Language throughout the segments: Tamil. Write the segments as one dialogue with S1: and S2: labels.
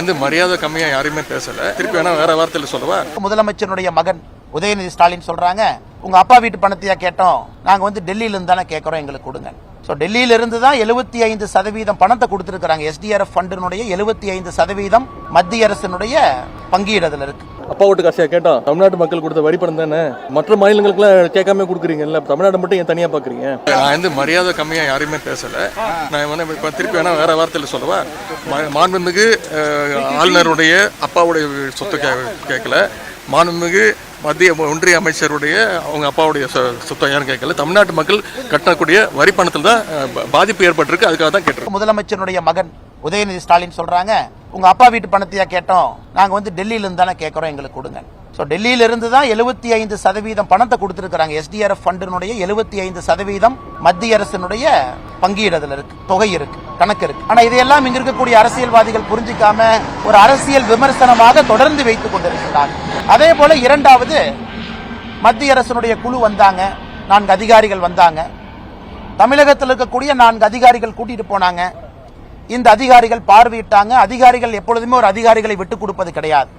S1: வந்து மரியாதை கம்மியா யாரையுமே பேசல. திருப்பி வேணா வேற வார்த்தையில சொல்லவா?
S2: முதலமைச்சருடைய மகன் உதயநிதி ஸ்டாலின் சொல்றாங்க உங்க அப்பா வீட்டு பணத்தையா கேட்டோம். நாங்க வந்து டெல்லியில இருந்து தானே கேட்கறோம் எங்களுக்கு கொடுங்க. சோ டெல்லியில இருந்து தான் எழுபத்தி ஐந்து சதவீதம் பணத்தை கொடுத்திருக்காங்க எஸ்டிஆர்எஃப் ஃபண்டினுடைய எழுபத்தி ஐந்து சதவீதம் மத்திய அரசினுடைய பங்கீடு அதுல இருக்கு.
S3: அப்பா ஓட்டு காசியா கேட்டோம் தமிழ்நாட்டு மக்கள் கொடுத்த வரி பணம் தானே? மற்ற மாநிலங்களுக்குலாம் கேட்காம கொடுக்குறீங்கல்ல தமிழ்நாடு மட்டும் ஏன் தனியா பாக்குறீங்க
S1: நான் வந்து மரியாதை கம்மியா யாரையுமே பேசல. நான் வந்து இப்ப திருப்பி வேணா வேற வார்த்தையில சொல்லவா? ம- மாண்புமிகு ஆளுநருடைய அப்பாவுடைய சொத்து கே- கேட்கல. மாண்புமிகு மத்திய ஒன்றிய அமைச்சருடைய அவங்க அப்பாவுடைய சொ- யாரும் கேட்கல. தமிழ்நாட்டு மக்கள் கட்டக்கூடிய வரி பணத்தில் தான் பாதிப்பு ஏற்பட்டிருக்கு. அதுக்காக தான் கேட்டிருக்கோம்.
S2: முதலமைச்சருடைய மகன் உதயநிதி ஸ்டாலின் சொல்றாங்க உங்க அப்பா வீட்டு பணத்தையா கேட்டோம். நாங்க வந்து டெல்லியில இருந்து தானே கேட்கறோம் எங்களுக்கு கொடுங்க. ஸோ டெல்லியில இருந்து தான் எழுபத்தி ஐந்து சதவீதம் பணத்தை கொடுத்துருக்குறாங்க. எஸ்டிஆர்எஃப் ஃபண்டினுடைய எழுபத்தி ஐந்து சதவீதம் மத்திய அரசினுடைய பங்கீடு இருக்கு தொகை இருக்கு கணக்கு இருக்கு. ஆனால் இதையெல்லாம் இங்க இருக்கக்கூடிய அரசியல்வாதிகள் புரிஞ்சிக்காம ஒரு அரசியல் விமர்சனமாக தொடர்ந்து வைத்துக் கொண்டிருக்கிறார் அதே போல இரண்டாவது மத்திய அரசினுடைய குழு வந்தாங்க நான்கு அதிகாரிகள் வந்தாங்க. தமிழகத்தில் இருக்கக்கூடிய நான்கு அதிகாரிகள் கூட்டிட்டு போனாங்க. இந்த அதிகாரிகள் பார்வையிட்டாங்க. அதிகாரிகள் எப்பொழுதுமே ஒரு அதிகாரிகளை விட்டுக் கொடுப்பது கிடையாது.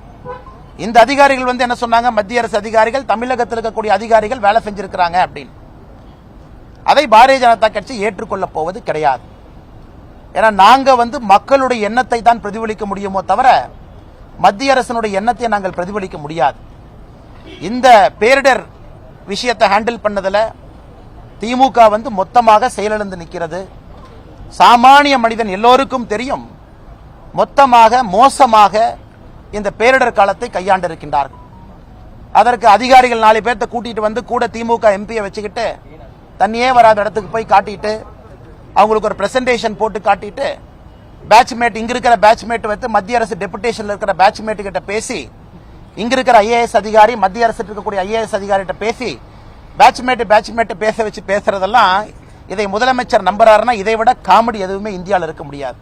S2: இந்த அதிகாரிகள் வந்து என்ன சொன்னாங்க? மத்திய அரசு அதிகாரிகள் தமிழகத்தில் இருக்கக்கூடிய அதிகாரிகள் வேலை செஞ்சிருக்கிறாங்க அப்படின்னு. அதை பாரதிய ஜனதா கட்சி ஏற்றுக்கொள்ளப் போவது கிடையாது. ஏன்னா நாங்கள் வந்து மக்களுடைய எண்ணத்தை தான் பிரதிபலிக்க முடியுமோ தவிர மத்திய அரசினுடைய எண்ணத்தை நாங்கள் பிரதிபலிக்க முடியாது. இந்த பேரிடர் விஷயத்தை ஹேண்டில் பண்ணதில் திமுக வந்து மொத்தமாக செயலிழந்து நிற்கிறது. சாமானிய மனிதன் எல்லோருக்கும் தெரியும் மொத்தமாக மோசமாக இந்த பேரிடர் காலத்தை கையாண்டிருக்கின்றார்கள். அதற்கு அதிகாரிகள் நாலு பேர்த்த கூட்டிட்டு வந்து கூட திமுக எம்பியை வச்சுக்கிட்டு தண்ணியே வராத இடத்துக்கு போய் காட்டிட்டு அவங்களுக்கு ஒரு பிரசன்டேஷன் போட்டு காட்டிட்டு பேட்ச்மேட் இங்க இருக்கிற பேட்ச்மேட் வைத்து மத்திய அரசு டெபுடேஷன்ல இருக்கிற பேட்ச்மேட் கிட்ட பேசி இங்க இருக்கிற ஐஏஎஸ் அதிகாரி மத்திய அரசு இருக்கக்கூடிய ஐஏஎஸ் அதிகாரிகிட்ட பேசி பேட்ச்மேட் பேட்ச்மேட் பேச வச்சு பேசுறதெல்லாம் இதை முதலமைச்சர் நம்புறாருன்னா இதை விட காமெடி எதுவுமே இந்தியாவில் இருக்க முடியாது.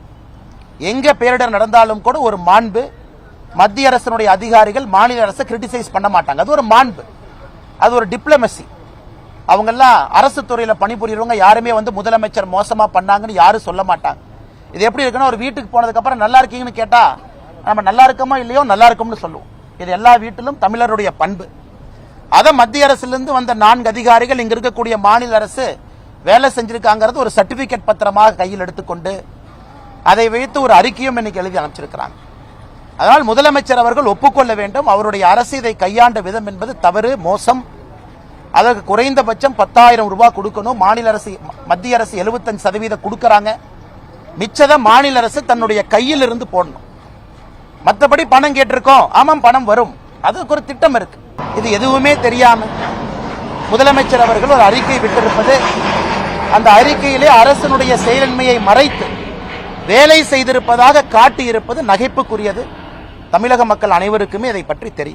S2: எங்க பேரிடர் நடந்தாலும் கூட ஒரு மாண்பு மத்திய அரசினுடைய அதிகாரிகள் மாநில அரசை கிரிட்டிசைஸ் பண்ண மாட்டாங்க. அது ஒரு மாண்பு. அது ஒரு டிப்ளமசி அவங்கெல்லாம் அரசு துறையில பணிபுரியறவங்க யாருமே வந்து முதலமைச்சர் மோசமா பண்ணாங்கன்னு யாரும் சொல்ல மாட்டாங்க. இது எப்படி இருக்குன்னா ஒரு வீட்டுக்கு போனதுக்கு அப்புறம் நல்லா இருக்கீங்கன்னு கேட்டா நம்ம நல்லா இருக்கோமா இல்லையோ நல்லா இருக்கோம்னு சொல்லுவோம். இது எல்லா வீட்டிலும் தமிழருடைய பண்பு. அதை மத்திய அரசிலிருந்து வந்த நான்கு அதிகாரிகள் இங்க இருக்கக்கூடிய மாநில அரசு வேலை செஞ்சிருக்காங்கிறது ஒரு சர்டிபிகேட் பத்திரமாக கையில் எடுத்துக்கொண்டு அதை வைத்து ஒரு அறிக்கையும் இன்னைக்கு எழுதி அனுப்பிச்சிருக்கிறாங்க. அதனால் முதலமைச்சர் அவர்கள் ஒப்புக்கொள்ள வேண்டும். அவருடைய அரசு இதை கையாண்ட விதம் என்பது தவறு மோசம். அதற்கு குறைந்தபட்சம் பத்தாயிரம் ரூபாய் கொடுக்கணும். மாநில அரசு மத்திய அரசு 75% சதவீதம் கொடுக்கறாங்க. மிச்சதை மாநில அரசு தன்னுடைய கையில் இருந்து போடணும். மற்றபடி பணம் கேட்டிருக்கோம். ஆமாம் பணம் வரும். அதுக்கு ஒரு திட்டம் இருக்கு. இது எதுவுமே தெரியாம முதலமைச்சர் அவர்கள் ஒரு அறிக்கை விட்டிருப்பது. அந்த அறிக்கையிலே அரசனுடைய செயலின்மையை மறைத்து வேலை செய்திருப்பதாக காட்டியிருப்பது நகைப்புக்குரியது. தமிழக மக்கள் அனைவருக்குமே இதை பற்றி தெரியும்.